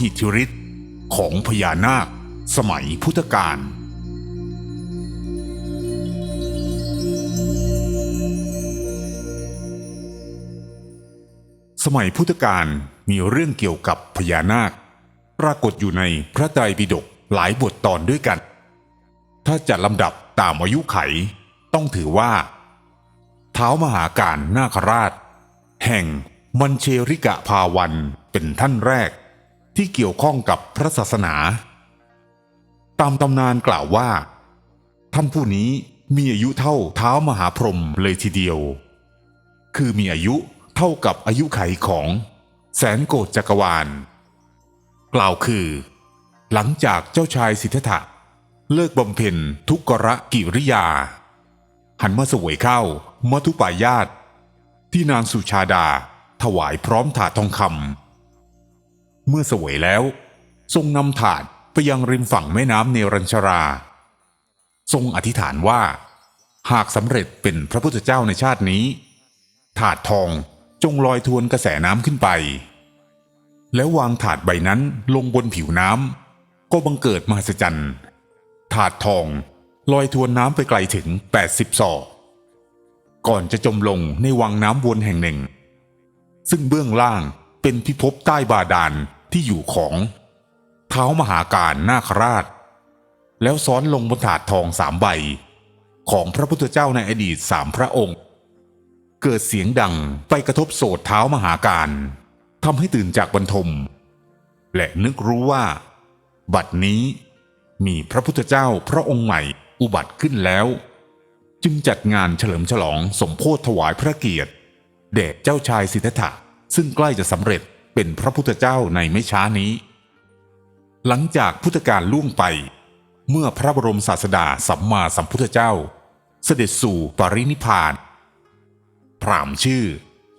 หิทธิฤทธิ์ของพญานาคสมัยพุทธกาลสมัยพุทธกาลมีเรื่องเกี่ยวกับพญานาค ปรากฏอยู่ในพระไตรปิฎกหลายบทตอนด้วยกัน ถ้าจะลำดับตามอายุไข ต้องถือว่า เท้ามหาการนาคราช แห่งมันเชริกะภาวันเป็นท่านแรก ที่เกี่ยวข้องกับพระศาสนา ตามตำนานกล่าวว่า ท่านผู้นี้มีอายุเท่าเท้ามหาพรหมเลยทีเดียว คือมีอายุเท่ากับอายุไขของแสนโกฏจักรวาล กล่าวคือ หลังจากเจ้าชายสิทธัตถะเลิกบำเพ็ญทุกรกิริยา หันมาสวยข้าวมัทุปายาตที่นางสุชาดาถวายพร้อมถาดทองคำ เมื่อสวยแล้ว ทรงนำถาดไปยังริมฝั่งแม่น้ำเนรัญชรา ทรงอธิษฐานว่า หากสำเร็จเป็นพระพุทธเจ้าในชาตินี้ ถาดทองจงลอยทวนกระแสน้ำขึ้นไป แล้ววางถาดใบนั้นลงบนผิวน้ำก็บังเกิดมหัศจรรย์ ถาดทองลอยทวนน้ำไปไกลถึง 80 ศอก ก่อนจะจมลงในวังน้ำวนแห่งหนึ่ง ซึ่งเบื้องล่างเป็นพิภพใต้บาดาล ที่อยู่ของเท้ามหาการนาคราช แล้วซ้อนลงบนถาดทองสามใบ ของพระพุทธเจ้าในอดีตสามพระองค์ เกิดเสียงดังไปกระทบโสดเท้ามหาการทำให้ตื่นจากบรรทม และนึกรู้ว่า บัดนี้มีพระพุทธเจ้าพระองค์ใหม่อุบัติขึ้นแล้ว จึงจัดงานเฉลิมฉลองสมโพธถวายพระเกียรติแด่เจ้าชายสิทธัตถะซึ่งใกล้จะสำเร็จ เป็นพระพุทธเจ้าในไม่ช้านี้ หลังจากพุทธกาลล่วงไป เมื่อพระบรมศาสดาสัมมาสัมพุทธเจ้า เสด็จสู่ปรินิพานพรามชื่อ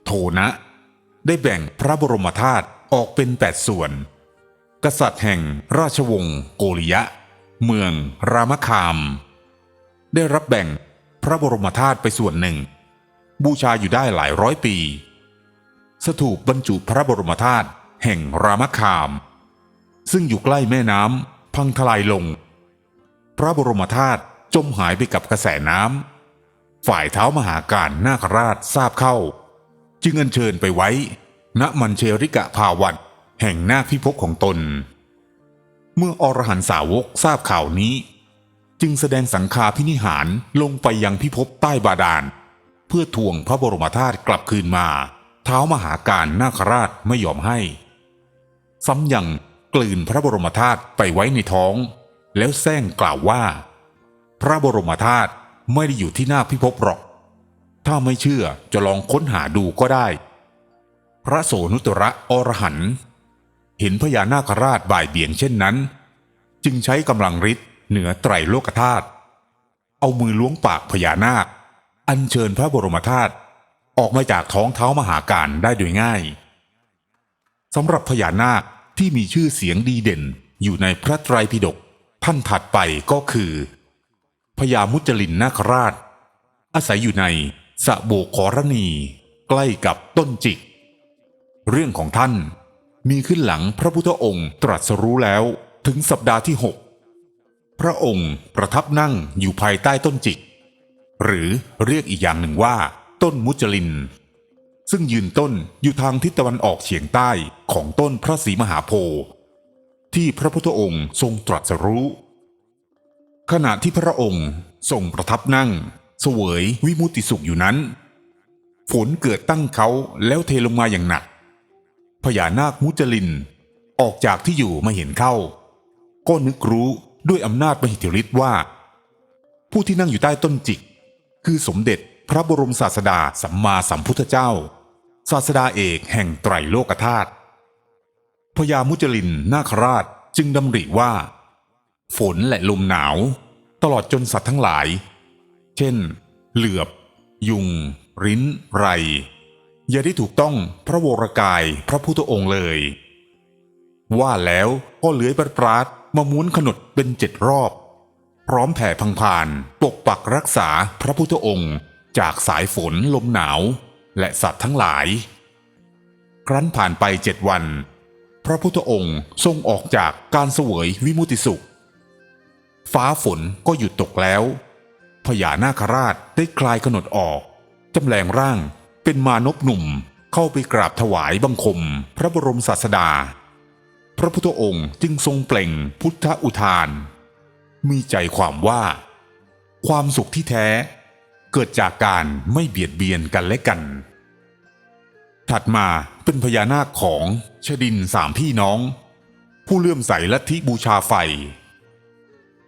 โทนะ ได้แบ่งพระบรมธาตุออกเป็นแปดส่วน กษัตริย์แห่งราชวงศ์โกริยะ เมืองรามคาม ได้รับแบ่งพระบรมธาตุไปส่วนหนึ่ง บูชาอยู่ได้หลายร้อยปี สถูปบรรจุพระบรมธาตุแห่งรามคาม ซึ่งอยู่ใกล้แม่น้ำพังทลายลง พระบรมธาตุจมหายไปกับกระแสน้ำฝ่ายเท้ามหาการนาคราชทราบเข้า จึงอัญเชิญไปไว้ ณมันเชริกะภาวันแห่งนาคพิภพของตน เมื่ออรหันสาวกทราบข่าวนี้ จึงแสดงสังฆาพินิหารลงไปยังพิภพใต้บาดาล เพื่อทวงพระบรมธาตุกลับคืนมา เท้ามหาการนาคราชไม่ยอมให้ ซ้ำยังกลืนพระบรมธาตุไปไว้ในท้อง แล้วแซงกล่าวว่า พระบรมธาตุไม่ได้อยู่ที่หน้าพิภพหรอก ถ้าไม่เชื่อจะลองค้นหาดูก็ได้ พระโสนุตระอรหันต์เห็นพญานาคราชบ่ายเบี่ยงเช่นนั้น จึงใช้กำลังฤทธิ์เหนือไตรโลกธาตุเอามือล้วงปากพญานาค อัญเชิญพระบรมธาตุ ออกมาจากท้องเท้ามหาการได้โดยง่ายสำหรับพญานาคที่มีชื่อเสียงดีเด่นอยู่ในพระไตรปิฎกท่านถัดไปก็คือพญามุจลินนาคราช อาศัยอยู่ในสะโบกขรณี ใกล้กับต้นจิก เรื่องของท่านมีขึ้นหลังพระพุทธองค์ตรัสรู้แล้วถึงสัปดาห์ที่หกพระองค์ประทับนั่งอยู่ภายใต้ต้นจิก หรือเรียกอีกอย่างหนึ่งว่า ต้นมุจลิน ซึ่งยืนต้นอยู่ทางทิศตะวันออกเฉียงใต้ของต้นพระศรีมหาโพธิ์ที่พระพุทธองค์ทรงตรัสรู้ ขณะที่พระองค์ทรงประทับนั่ง เสวยวิมุตติสุขอยู่นั้น ฝนเกิดตั้งเขาแล้วเทลงมาอย่างหนักพญานาคมุจลิน ออกจากที่อยู่มาเห็นเข้า ก็นึกรู้ด้วยอำนาจมหิทธิฤทธิ์ว่า ผู้ที่นั่งอยู่ใต้ต้นจิก คือสมเด็จ พระบรมศาสดาสัมมาสัมพุทธเจ้า ศาสดาเอกแห่งไตรโลกธาตุพญามุจลินนาคราชจึงดำริว่า ฝนและลมหนาว ตลอดจนสัตว์ทั้งหลาย เช่น เหลือบ ยุง ริ้น ไร อย่าได้ถูกต้องพระวรกายพระพุทธองค์เลย ว่าแล้วก็เลื้อยปราดปราดมาม้วนขนดเป็นเจ็ดรอบ พร้อมแผ่พังพานปกปักรักษาพระพุทธองค์ จากสายฝนลมหนาว และสัตว์ทั้งหลาย ครั้นผ่านไปเจ็ดวัน พระพุทธองค์ทรงออกจากการเสวยวิมุติสุข ฟ้าฝนก็หยุดตกแล้ว พญานาคราชได้คลายกำหนดออกจำแรงร่างเป็นมานพหนุ่มเข้าไปกราบถวายบังคม พระบรมศาสดา พระพุทธองค์จึงทรงเปล่งพุทธอุทาน มีใจความว่า ความสุขที่แท้ เกิดจากการไม่เบียดเบียนกันและกัน ถัดมาเป็นพญานาคของชดินสามพี่น้อง ผู้เลื่อมใสลัทธิบูชาไฟ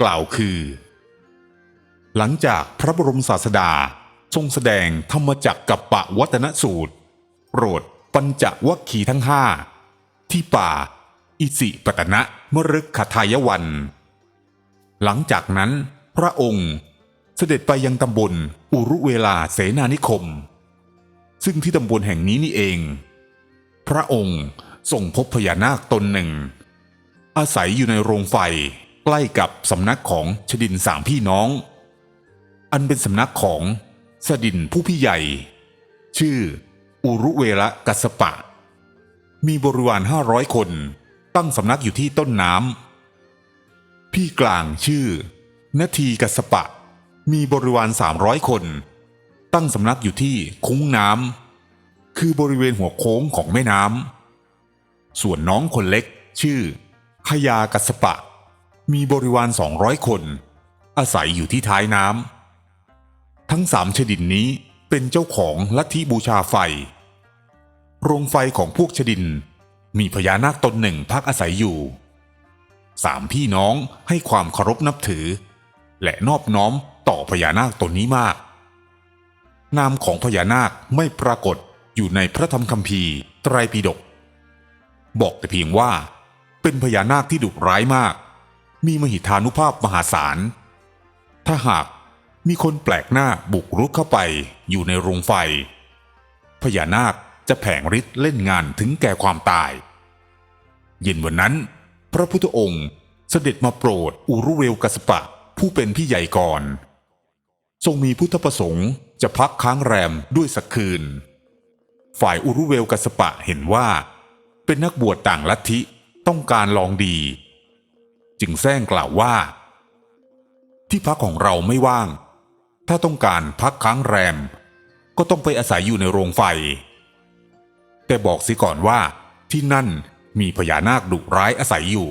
กล่าวคือ หลังจากพระบรมศาสดาทรงแสดงธรรมจักรกับปะวัตนสูตรโปรดปัญจวัคคีย์ทั้งห้าที่ป่า อิสิปตนะมฤคทายวัน หลังจากนั้นพระองค์ สด็จไปยังตำบลอุรุเวลาเสนานิคม ซึ่งที่ตำบลแห่งนี้นี่เอง พระองค์ทรงพบพญานาคตนหนึ่ง อาศัยอยู่ในโรงไฟใกล้กับสำนักของชดินสามพี่น้อง อันเป็นสำนักของสดินผู้พี่ใหญ่ ชื่ออุรุเวละกัสปะ มีบริวารห้าร้อยคน ตั้งสำนักอยู่ที่ต้นน้ำพี่กลางชื่อนาทีกัสปะ มีบริวารสามร้อยคน ตั้งสำนักอยู่ที่คุ้งน้ำคือบริเวณหัวโค้งของแม่น้ำส่วนน้องคนเล็กชื่อขยากัสปะ มีบริวารสองร้อยคน อาศัยอยู่ที่ท้ายน้ำทั้งสามชดินนี้เป็นเจ้าของลัทธิบูชาไฟ โรงไฟของพวกชดิน มีพญานาคตนหนึ่งพักอาศัยอยู่ สามพี่น้องให้ความเคารพนับถือ และนอบน้อม ต่อพญานาคตนนี้มาก นามของพญานาคไม่ปรากฏอยู่ในพระธรรมคัมภีร์ไตรปิฎกบอกแต่เพียงว่า เป็นพญานาคที่ดุร้ายมาก มีมหิทธานุภาพมหาศาล ถ้าหากมีคนแปลกหน้าบุกรุกเข้าไปอยู่ในโรงไฟ พญานาคจะแผงฤทธิ์เล่นงานถึงแก่ความตาย เย็นวันนั้น พระพุทธองค์เสด็จมาโปรดอุรุเวลกัสปะผู้เป็นพี่ใหญ่ก่อน ทรงมีพุทธประสงค์จะพักค้างแรมด้วยสักคืน ฝ่ายอุรุเวลกัสปะเห็นว่า เป็นนักบวชต่างลัทธิต้องการลองดี จึงแซงกล่าวว่า ที่พักของเราไม่ว่าง ถ้าต้องการพักค้างแรม ก็ต้องไปอาศัยอยู่ในโรงไฟ แต่บอกสิก่อนว่าที่นั่นมีพญานาคดุร้ายอาศัยอยู่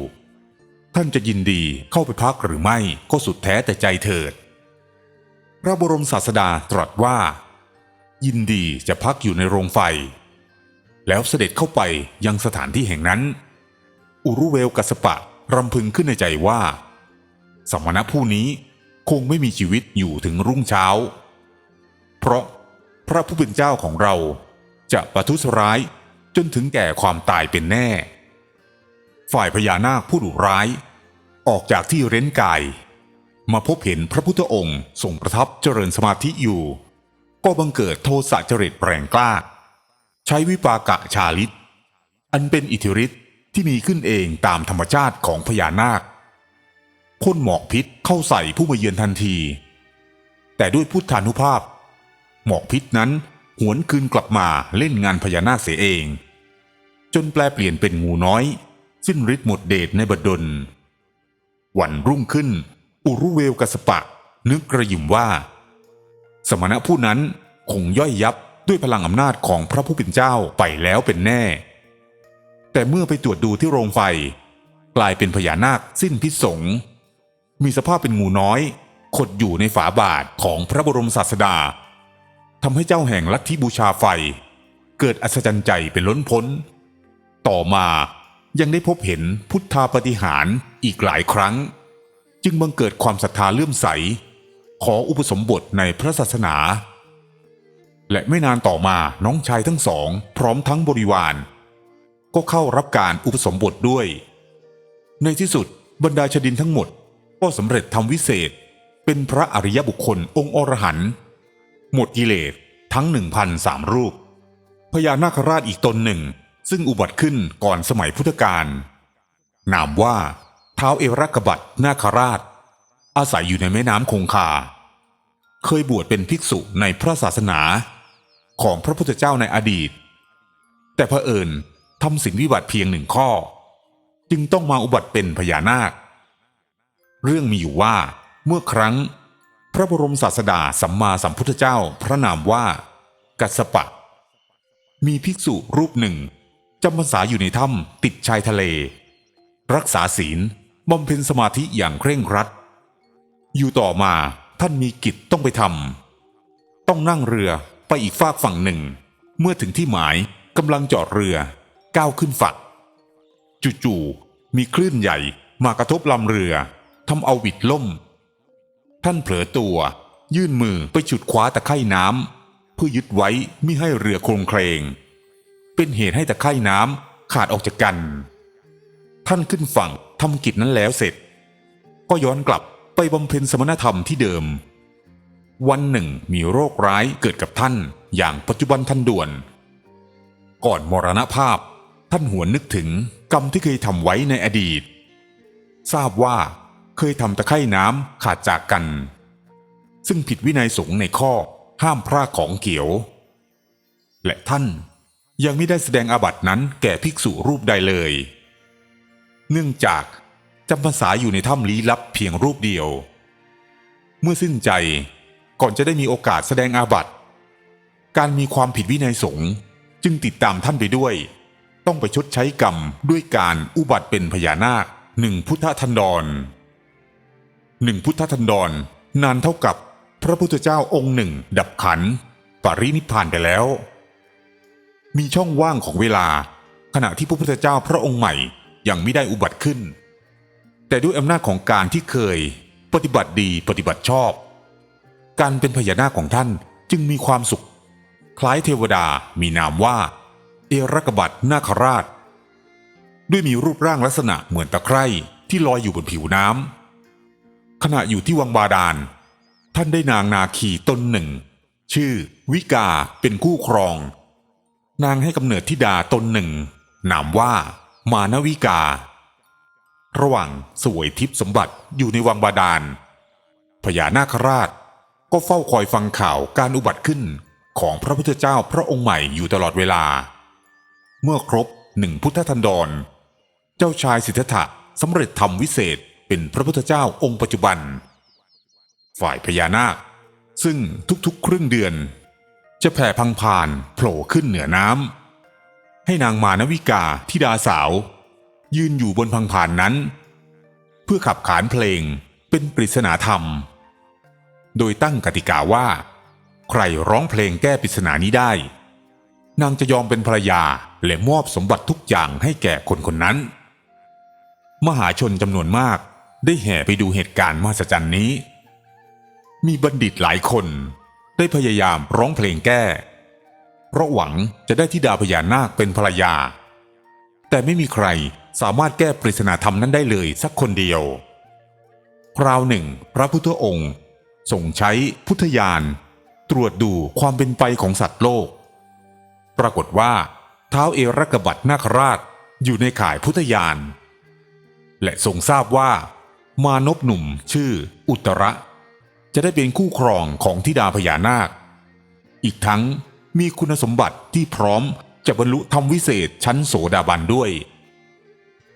ท่านจะยินดีเข้าไปพักหรือไม่ก็สุดแท้แต่ใจเถิด พระบรมศาสดาตรัสว่า ยินดีจะพักอยู่ในโรงไฟ แล้วเสด็จเข้าไปยังสถานที่แห่งนั้น อุรุเวลกัสปะรำพึงขึ้นในใจว่า สมณะผู้นี้คงไม่มีชีวิตอยู่ถึงรุ่งเช้า เพราะพระผู้เป็นเจ้าของเราจะประทุษร้ายจนถึงแก่ความตายเป็นแน่ ฝ่ายพญานาคผู้ดุร้าย ออกจากที่เร้นกาย มาพบเห็นพระพุทธองค์ทรงประทับเจริญสมาธิอยู่ ก็บังเกิดโทสะจริตแรงกล้า ใช้วิปากะชาลิต อันเป็นอิทธิฤทธิ์ที่มีขึ้นเองตามธรรมชาติของพญานาคพ่นหมอกพิษเข้าใส่ผู้มาเยือนทันที แต่ด้วยพุทธานุภาพ หมอกพิษนั้นหวนคืนกลับมาเล่นงานพญานาคเสียเอง จนแปลเปลี่ยนเป็นงูน้อย สิ้นฤทธิ์หมดเดชในบดลวันรุ่งขึ้น อุรุเวลกัสปะ นึกกระยิมว่า สมณะผู้นั้นคงย่อยยับด้วยพลังอำนาจของพระผู้เป็นเจ้าไปแล้วเป็นแน่ แต่เมื่อไปตรวจดูที่โรงไฟ กลายเป็นพญานาคสิ้นพิษสง มีสภาพเป็นงูน้อย ขดอยู่ในฝาบาทของพระบรมศาสดาทำให้เจ้าแห่งลัทธิบูชาไฟ เกิดอัศจรรย์ใจเป็นล้นพ้น ต่อมายังได้พบเห็นพุทธาปฏิหารอีกหลายครั้ง จึงบังเกิดความศรัทธาเลื่อมใส ขออุปสมบทในพระศาสนา และไม่นานต่อมาน้องชายทั้งสอง พร้อมทั้งบริวาร ก็เข้ารับการอุปสมบทด้วย ในที่สุดบรรดาชดินทั้งหมดก็สำเร็จทำวิเศษ เป็นพระอริยบุคคลองค์อรหันต์หมดกิเลสทั้งหนึ่งพันสามรูปพญานาคราชอีกตนหนึ่ง ซึ่งอุบัติขึ้นก่อนสมัยพุทธกาลนามว่า ท้าวเอรักบัตนาคราช อาศัยอยู่ในแม่น้ำคงคา เคยบวชเป็นภิกษุในพระศาสนาของพระพุทธเจ้าในอดีต แต่เผอิญทำสิ่งวิบัติเพียงหนึ่งข้อ จึงต้องมาอุบัติเป็นพญานาค เรื่องมีอยู่ว่าเมื่อครั้ง พระบรมศาสดาสัมมาสัมพุทธเจ้าพระนามว่า กัสปะ มีภิกษุรูปหนึ่งจำพรรษาอยู่ในถ้ำติดชายทะเล รักษาศีล บำเพ็ญสมาธิอย่างเคร่งครัด อยู่ต่อมาท่านมีกิจต้องไปทำต้องนั่งเรือไปอีกฝากฝั่งหนึ่ง เมื่อถึงที่หมายกำลังจอดเรือ ก้าวขึ้นฝั่งจู่ๆมีคลื่นใหญ่มากระทบลำเรือทำเอาวิดล่ม ท่านเผลอตัว ยื่นมือไปฉุดคว้าตะไคร่น้ำเพื่อยึดไว้มิให้เรือโครงเครง เป็นเหตุให้ตะไคร่น้ำขาดออกจากกัน ท่านขึ้นฝั่ง ทำกิจนั้นแล้วเสร็จ ก็ย้อนกลับไปบำเพ็ญสมณธรรมที่เดิม วันหนึ่งมีโรคร้ายเกิดกับท่านอย่างปัจจุบันทันด่วน ก่อนมรณภาพท่านหวนนึกถึงกรรมที่เคยทำไว้ในอดีต ทราบว่าเคยทำตะไคร่น้ำขาดจากกัน ซึ่งผิดวินัยสงฆ์ในข้อห้ามพรากของเกี่ยว และท่านยังไม่ได้แสดงอาบัตินั้นแก่ภิกษุรูปใดเลย เนื่องจากจำพรรษาอยู่ในถ้ำลี้ลับเพียงรูปเดียว เมื่อสิ้นใจก่อนจะได้มีโอกาสแสดงอาบัติการมีความผิดวินัยสงฆ์จึงติดตามท่านไปด้วย ต้องไปชดใช้กรรมด้วยการอุบัติเป็นพญานาคหนึ่งพุทธทันดรหนึ่งพุทธทันดรนานเท่ากับพระพุทธเจ้าองค์หนึ่ง ดับขัน ปรินิพพานไปแล้ว มีช่องว่างของเวลา ขณะที่พระพุทธเจ้าพระองค์ใหม่ ยังไม่ได้อุบัติขึ้น แต่ด้วยอำนาจของการที่เคยปฏิบัติดีปฏิบัติชอบ การเป็นพญานาคของท่านจึงมีความสุข คล้ายเทวดามีนามว่า เอรักบัตนาคราช ด้วยมีรูปร่างลักษณะเหมือนตะไคร่ที่ลอยอยู่บนผิวน้ำขณะอยู่ที่วังบาดาล ท่านได้นางนาคีตนหนึ่ง ชื่อวิกาเป็นคู่ครอง นางให้กำเนิดธิดาตนหนึ่ง นามว่า มานวิกา ระหว่างสวยทิพย์สมบัติอยู่ในวังบาดาลพญานาคราชก็เฝ้าคอยฟังข่าวการอุบัติขึ้นของพระพุทธเจ้าพระองค์ใหม่อยู่ตลอดเวลา เมื่อครบหนึ่งพุทธทันดร เจ้าชายสิทธัตถะสำเร็จทำวิเศษเป็นพระพุทธเจ้าองค์ปัจจุบัน ฝ่ายพญานาค ซึ่งทุกๆ ครึ่งเดือน จะแผ่พังพานโผล่ขึ้นเหนือน้ำ ให้นางมานวิกาธิดาสาว ยืนอยู่บนพังพานนั้น เพื่อขับขานเพลงเป็นปริศนาธรรม โดยตั้งกติกาว่า ใครร้องเพลงแก้ปริศนานี้ได้ นางจะยอมเป็นภรรยาและมอบสมบัติทุกอย่างให้แก่คนคนนั้น มหาชนจำนวนมากได้แห่ไปดูเหตุการณ์มหัศจรรย์นี้ มีบัณฑิตหลายคนได้พยายามร้องเพลงแก้ เพราะหวังจะได้ธิดาพญานาคเป็นภรรยา แต่ไม่มีใครสามารถแก้ปริศนาธรรมนั้นได้เลยสักคนเดียว คราวหนึ่ง พระพุทธองค์ทรงใช้พุทธญาณตรวจดูความเป็นไปของสัตว์โลก ปรากฏว่าเท้าเอรักบัตนาคราชอยู่ในข่ายพุทธญาณและทรงทราบว่ามานพหนุ่มชื่ออุตระ จะได้เป็นคู่ครองของธิดาพญานาค อีกทั้ง มีคุณสมบัติที่พร้อมจะบรรลุธรรมวิเศษชั้นโสดาบันด้วย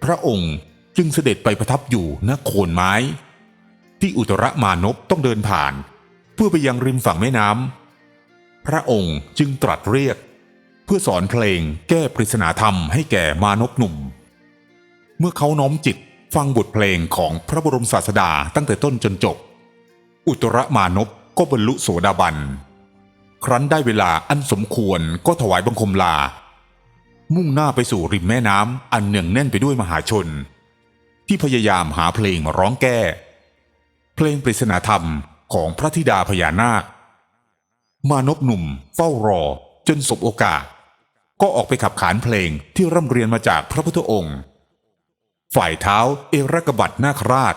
พระองค์จึงเสด็จไปประทับอยู่ณโคนไม้ ที่อุตรมานพต้องเดินผ่าน เพื่อไปยังริมฝั่งแม่น้ำพระองค์จึงตรัสเรียก เพื่อสอนเพลงแก้ปริศนาธรรมให้แก่มานพหนุ่ม เมื่อเขาน้อมจิตฟังบทเพลงของพระบรมศาสดาตั้งแต่ต้นจนจบ อุตรมานพก็บรรลุโสดาบัน ครั้นได้เวลาอันสมควรก็ถวายบังคมลา มุ่งหน้าไปสู่ริมแม่น้ำอันเนืองแน่นไปด้วยมหาชน ที่พยายามหาเพลงมาร้องแก้ เพลงปริศนาธรรมของพระธิดาพญานาค มานพหนุ่มเฝ้ารอจนสบโอกาส ก็ออกไปขับขานเพลงที่ร่ำเรียนมาจากพระพุทธองค์ ฝ่ายเท้าเอรกบัตนาคราช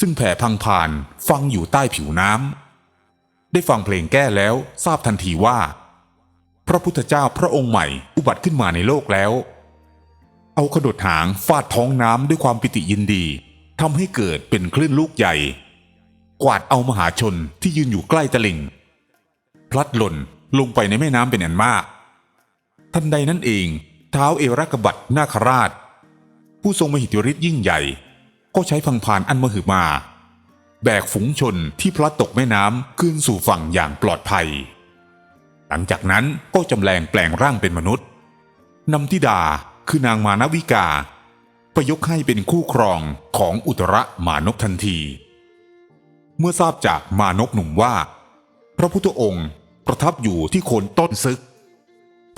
ซึ่งแผ่พังพานฟังอยู่ใต้ผิวน้ำ ได้ฟังเพลงแก้แล้วทราบทันทีว่า พระพุทธเจ้าพระองค์ใหม่อุบัติขึ้นมาในโลกแล้ว เอาขดดหางฟาดท้องน้ำด้วยความปิติยินดีทำให้เกิดเป็นคลื่นลูกใหญ่ กวาดเอามหาชนที่ยืนอยู่ใกล้ตลิ่ง พลัดหล่นลงไปในแม่น้ำเป็นอันมาก ทันใดนั้นเองเท้าเอรักบัตนาคราช ผู้ทรงมหิทธิฤทธิ์ยิ่งใหญ่ ก็ใช้พังพานอันมหึมา แบกฝูงชนที่พลัดตกแม่น้ำคืนสู่ฝั่งอย่างปลอดภัย หลังจากนั้นก็จำแรงแปลงร่างเป็นมนุษย์นำทิดาคือนางมานวิกาไปยกให้เป็นคู่ครองของอุตรมานพทันที เมื่อทราบจากมานพหนุ่มว่า พระพุทธองค์ประทับอยู่ที่โคนต้นซึก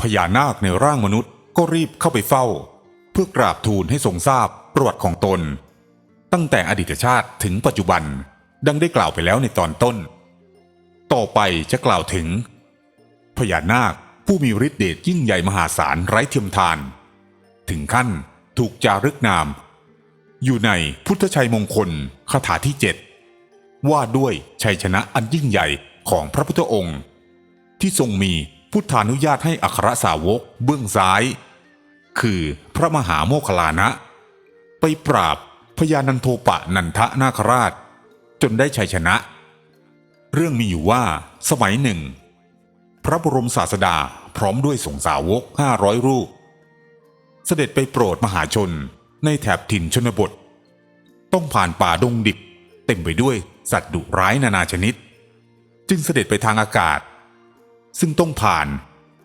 พญานาคในร่างมนุษย์ก็รีบเข้าไปเฝ้า เพื่อกราบทูลให้ทรงทราบประวัติของตน ตั้งแต่อดีตชาติถึงปัจจุบัน ดังได้กล่าวไปแล้วในตอนต้น ต่อไปจะกล่าวถึง พญานาคผู้มีฤทธิเดชยิ่งใหญ่มหาศาลไร้เทียมทาน ถึงขั้นถูกจารึกนาม อยู่ในพุทธชัยมงคลคาถาที่เจ็ดว่าด้วยชัยชนะอันยิ่งใหญ่ของพระพุทธองค์ ที่ทรงมีพุทธานุญาตให้อัครสาวกเบื้องซ้าย คือพระมหาโมคคลานะ ไปปราบพญานันโทปะนันทนาคราช จนได้ชัยชนะ เรื่องมีอยู่ว่าสมัยหนึ่ง พระบรมศาสดาพร้อมด้วยสงสาวกห้าร้อยรูป เสด็จไปโปรดมหาชนในแถบถิ่นชนบท ต้องผ่านป่าดงดิบ เต็มไปด้วยสัตว์ดุร้ายนานาชนิด จึงเสด็จไปทางอากาศ ซึ่งต้องผ่าน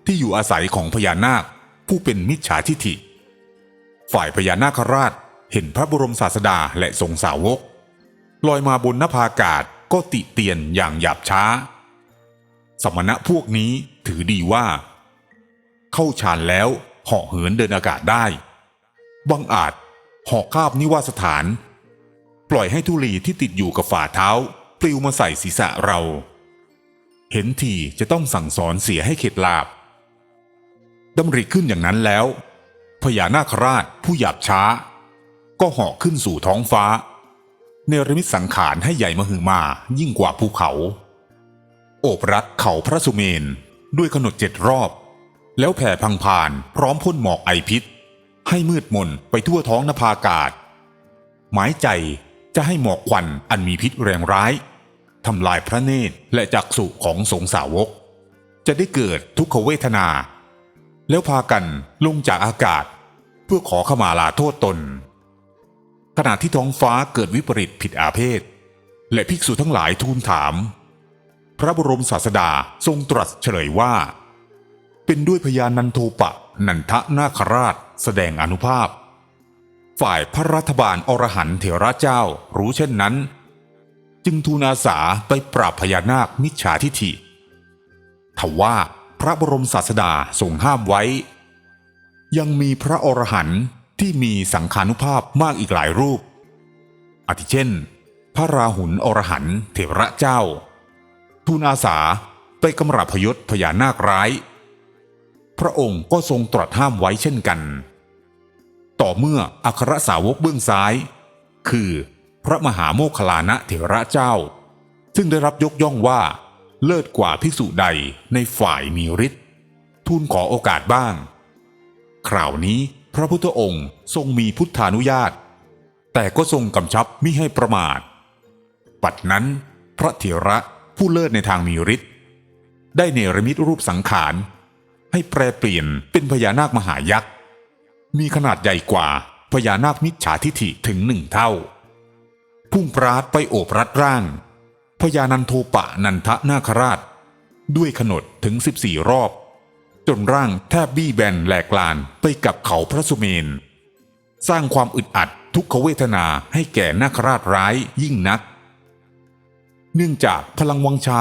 ที่อยู่อาศัยของพญานาคผู้เป็นมิจฉาทิฐิ ฝ่ายพญานาคราชเห็นพระบรมศาสดาและทรงสาวก ลอยมาบนนภาอากาศก็ติเตียนอย่างหยาบช้า สมณะพวกนี้ถือดีว่า เข้าฌานแล้วเหาะเหินเดินอากาศได้บังอาจเหาะคาบนิวาสถาน ปล่อยให้ธุลีที่ติดอยู่กับฝ่าเท้า ปลิวมาใส่ศีรษะเรา เห็นทีจะต้องสั่งสอนเสียให้เข็ดลาบดำริขึ้นอย่างนั้นแล้วพญานาคราชผู้หยาบช้า ก็เหาะขึ้นสู่ท้องฟ้า เนรมิตสังขารให้ใหญ่มหึมายิ่งกว่าภูเขา โอบรัดเขาพระสุเมนด้วยขนดเจ็ดรอบ แล้วแผ่พังพานพร้อมพ่นหมอกไอพิษ ให้มืดมนไปทั่วท้องนภาอากาศ หมายใจจะให้หมอกควันอันมีพิษแรงร้ายทำลายพระเนตรและจักษุของสงสาวก จะได้เกิดทุกขเวทนา แล้วพากันลงจากอากาศ เพื่อขอขมาลาโทษตน ขณะที่ท้องฟ้าเกิดวิปริตผิดอาเพศ และภิกษุทั้งหลายทูลถาม พระบรมศาสดาทรงตรัสเฉลยว่า เป็นด้วยพญานันโทปะ นันทนาคราช แสดงอนุภาพ ฝ่ายพระรัฐบาลอรหันต์เถระเจ้ารู้เช่นนั้น จึงทูลอาสาไปปราบพญานาคมิจฉาทิฐิทว่าพระบรมศาสดาทรงห้ามไว้ ยังมีพระอรหันต์ ที่มีสังขานุภาพมากอีกหลายรูป อาทิเช่น พระราหุลอรหันต์เถระเจ้า ทูลอาสาไปกำราบพยศพญานาคร้าย พระองค์ก็ทรงตรัสห้ามไว้เช่นกัน ต่อเมื่ออัครสาวกเบื้องซ้าย คือพระมหาโมคคลานะเถระเจ้า ซึ่งได้รับยกย่องว่าเลิศกว่าภิกษุใดในฝ่ายมีฤทธิ์ทูลขอโอกาสบ้าง คราวนี้ พระพุทธองค์ทรงมีพุทธานุญาต แต่ก็ทรงกำชับมิให้ประมาท ปัดนั้น พระเถระผู้เลิศในทางมีฤทธิ์ได้เนรมิตรูปสังขาร ให้แปรเปลี่ยนเป็นพญานาคมหายักษ์ มีขนาดใหญ่กว่าพญานาคมิจฉาทิฐิถึงหนึ่งเท่า พุ่งปราดไปโอบรัดร่าง พญานันโทปะนันทนาคราช ด้วยขนดถึง 14 รอบ จนร่างแทบบี้แบนแหลกลานไปกับเขาพระสุเมน สร้างความอึดอัดทุกขเวทนาให้แก่นาคราชร้ายยิ่งนัก เนื่องจากพลังวังชา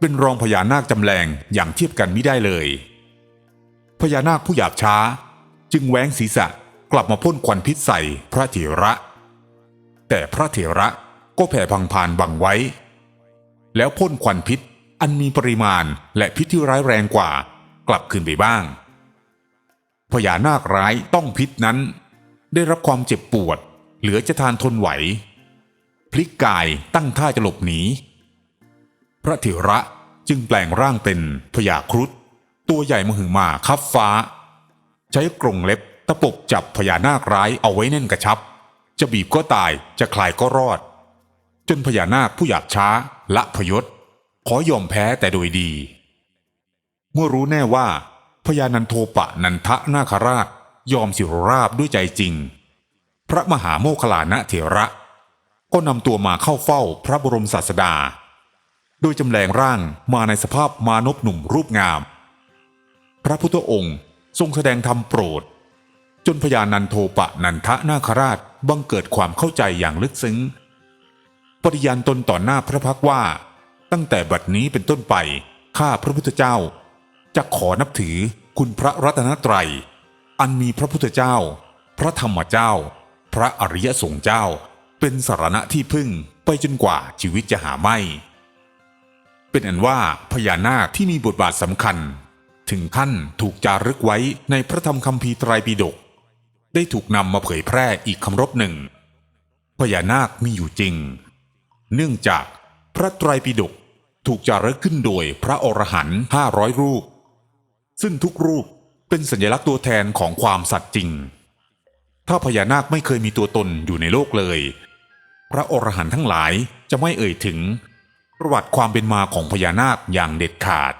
เป็นรองพญานาคจำแรงอย่างเทียบกันไม่ได้เลย พญานาคผู้หยาบช้าจึงแหวงศีรษะกลับมาพ่นควันพิษใส่พระเถระ แต่พระเถระก็แผ่พังพานบังไว้ แล้วพ่นควันพิษอันมีปริมาณและพิษที่ร้ายแรงกว่า กลับคืนไปบ้างพญานาคร้ายต้องพิษนั้น ได้รับความเจ็บปวด เหลือจะทานทนไหว พลิกกายตั้งท่าจะหลบหนี พระเถระจึงแปลงร่างเป็นพญาครุฑตัวใหญ่มหึมาคับฟ้า ใช้กรงเล็บตะปบจับพญานาคร้ายเอาไว้แน่นกระชับ จะบีบก็ตายจะคลายก็รอด จนพญานาคผู้หยาบช้าละพยศขอยอมแพ้แต่โดยดี เมื่อรู้แน่ว่าพญานันโทปะนันทะนาคราชยอมสิรราบด้วยใจจริง พระมหาโมคลานะเถระก็นำตัวมาเข้าเฝ้าพระบรมศาสดา โดยจำแรงร่างมาในสภาพมานพหนุ่มรูปงาม พระพุทธองค์ทรงแสดงธรรมโปรด จนพญานันโทปะนันทะนาคราชบังเกิดความเข้าใจอย่างลึกซึ้ง ปฏิญาณตนต่อหน้าพระพักว่า ตั้งแต่บัดนี้เป็นต้นไปข้าพระพุทธเจ้า จะขอนับถือคุณพระรัตนตรัย อันมีพระพุทธเจ้า พระธรรมเจ้า พระอริยสงฆ์เจ้า เป็นสารณะที่พึ่งไปจนกว่าชีวิตจะหาไม่ เป็นอันว่าพญานาคที่มีบทบาทสำคัญ ถึงขั้นถูกจารึกไว้ในพระธรรมคัมภีร์ไตรปิฎกได้ถูกนำมาเผยแพร่อีกคำรบหนึ่งพญานาคมีอยู่จริง เนื่องจากพระไตรปิฎกถูกจารึกขึ้นโดยพระอรหันต์ห้าร้อยรูป ซึ่งทุกรูปเป็นสัญลักษณ์ตัวแทนของความสัตย์จริง ถ้าพญานาคไม่เคยมีตัวตนอยู่ในโลกเลย พระอรหันต์ทั้งหลายจะไม่เอ่ยถึง ประวัติความเป็นมาของพญานาคอย่างเด็ดขาด